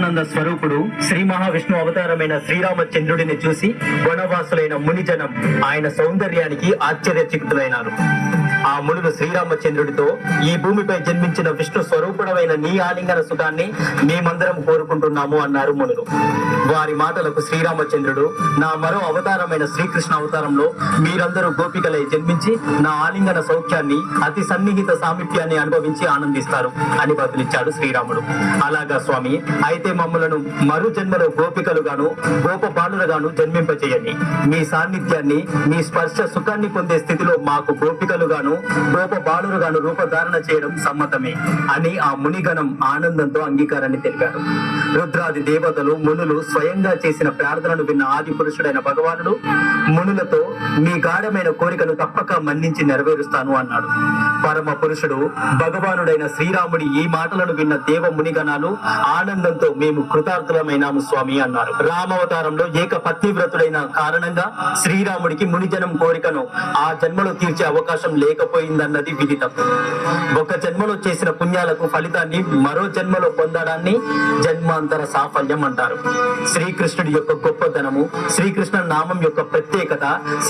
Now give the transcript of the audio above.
ఆనంద స్వరూపుడు శ్రీ మహావిష్ణు అవతారమైన శ్రీరామచంద్రుడిని చూసి వనవాసులైన మునిజనం ఆయన సౌందర్యానికి ఆశ్చర్యచకితులైనారు. ఆ మునులు శ్రీరామచంద్రుడితో ఈ భూమిపై జన్మించిన విష్ణు స్వరూపుడమైన నీ ఆలింగన సుఖాన్ని మేమందరం కోరుకుంటున్నాము అన్నారు మునులు. వారి మాటలకు శ్రీరామచంద్రుడు నా మరో అవతారమైన శ్రీకృష్ణ అవతారంలో మీరందరూ గోపికలై జన్మించి నా ఆలింగన సౌఖ్యాన్ని అతి సన్నిహిత సామీప్యాన్ని అనుభవించి ఆనందిస్తారు అని బదులిచ్చాడు శ్రీరాముడు. అలాగా స్వామి అయితే మమ్మలను మరు జన్మలో గోపికలుగాను గోప బాలులుగాను జన్మింపచేయండి మీ సాన్నిధ్యాన్ని మీ స్పర్శ సుఖాన్ని పొందే స్థితిలో మాకు గోపికలుగాను గోప బాలురుగాను రూపధారణ చేయడం సమ్మతమే అని ఆ మునిగణం ఆనందంతో అంగీకారాన్ని తెలిపారు. రుద్రాది దేవతలు మునులు స్వయంగా చేసిన ప్రార్థనను విన్న ఆది పురుషుడైన భగవానుడు మునులతో మీ గాఢమైన కోరికను తప్పక మన్నించి నెరవేరుస్తాను అన్నాడు. పరమ పురుషుడు భగవానుడైన శ్రీరాముడి ఈ మాటలను విన్న దేవ మునిగణాలు ఆనందంతో మేము కృతార్థులమైనాము స్వామి అన్నారు. రామావతారంలో ఏక పత్నివ్రతుడైన కారణంగా శ్రీరాముడికి మునిజనం కోరికను ఆ జన్మలో తీర్చే అవకాశం లేకపోయిందన్నది విదితం. ఒక జన్మలో చేసిన పుణ్యాలకు ఫలితాన్ని మరో జన్మలో పొందడాన్ని జన్మ మతాంతర సాఫల్యం అంటారు. శ్రీకృష్ణుడి యొక్క గొప్పతనము శ్రీకృష్ణ నామం యొక్క ప్రత్యేకత